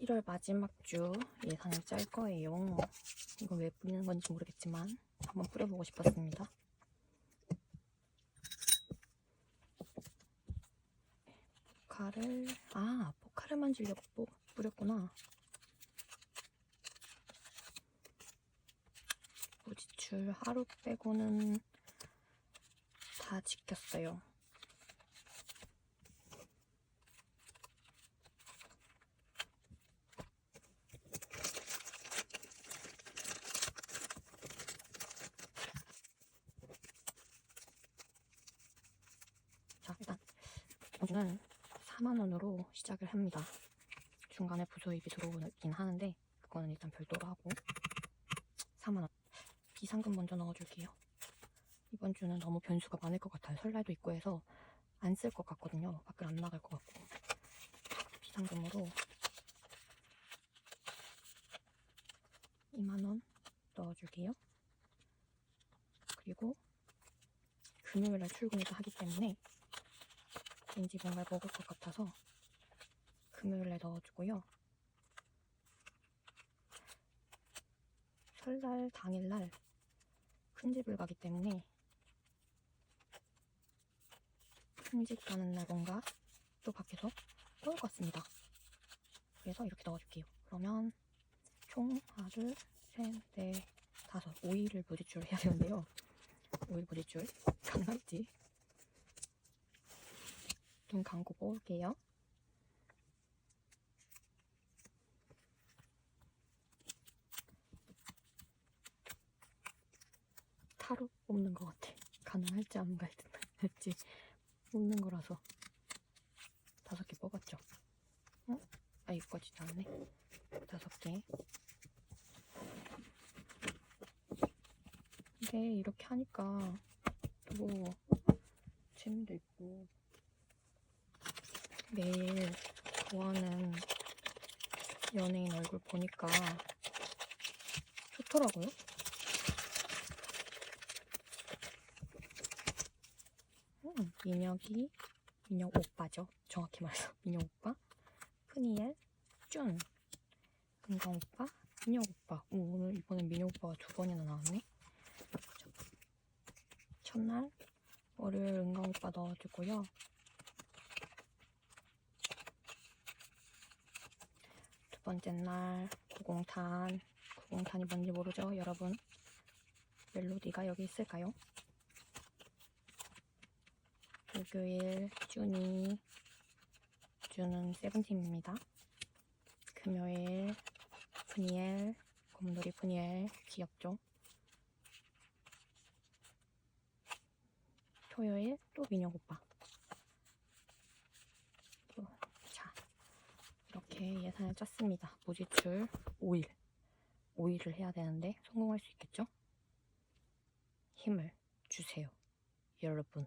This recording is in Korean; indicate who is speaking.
Speaker 1: 1월 마지막 주 예산을 짤 거예요. 이거 왜 뿌리는 건지 모르겠지만 한번 뿌려보고 싶었습니다. 포카를 아 포카를 만지려고 또 뿌렸구나. 무지출 하루 빼고는 다 지켰어요. 자, 일단 오늘은 4만원으로 시작을 합니다. 중간에 부수입이 들어오긴 하는데 그거는 일단 별도로 하고 4만원 비상금 먼저 넣어줄게요. 이번 주는 너무 변수가 많을 것 같아요. 설날도 있고 해서 안 쓸 것 같거든요. 밖을 안 나갈 것 같고 비상금으로 2만원 넣어줄게요. 그리고 금요일날 출근을 하기 때문에 왠지 뭔가 먹을 것 같아서 금요일에 넣어주고요. 설날 당일날 큰 집을 가기 때문에 큰집 가는 날 뭔가 또 밖에서 먹을 것 같습니다. 그래서 이렇게 넣어줄게요. 그러면 총 하나, 둘, 셋, 넷, 다섯, 5일을 무지줄 해야 되는데요. 5일 무지줄 가능할지 눈 감고 뽑을게요. 타로 뽑는 것 같아. 가능할지 안 갈지 뽑는 거라서 다섯 개 뽑았죠. 어? 아 이거지도 않네. 다섯 개. 이게 이렇게 하니까 또 재미도 있고 매일 좋아하는 연예인 얼굴 보니까 좋더라고요. 음, 민혁이, 민혁 오빠죠. 정확히 말해서 민혁 오빠, 푸니엘, 쭌, 은강 오빠, 민혁 오빠. 오, 오늘 이번엔 민혁 오빠가 두 번이나 나왔네. 첫날 월요일 은강 오빠 넣어주고요. 번째 날 구공탄. 구공탄이 뭔지 모르죠 여러분? 멜로디가 여기 있을까요? 목요일 쭈니 쭈는 세븐틴입니다. 금요일 푸니엘. 곰돌이 푸니엘. 귀엽죠? 토요일 또 민혁 오빠 또, 자 이렇게 예산을 짰습니다. 무지출 5일. 5일을 해야 되는데 성공할 수 있겠죠? 힘을 주세요. 여러분.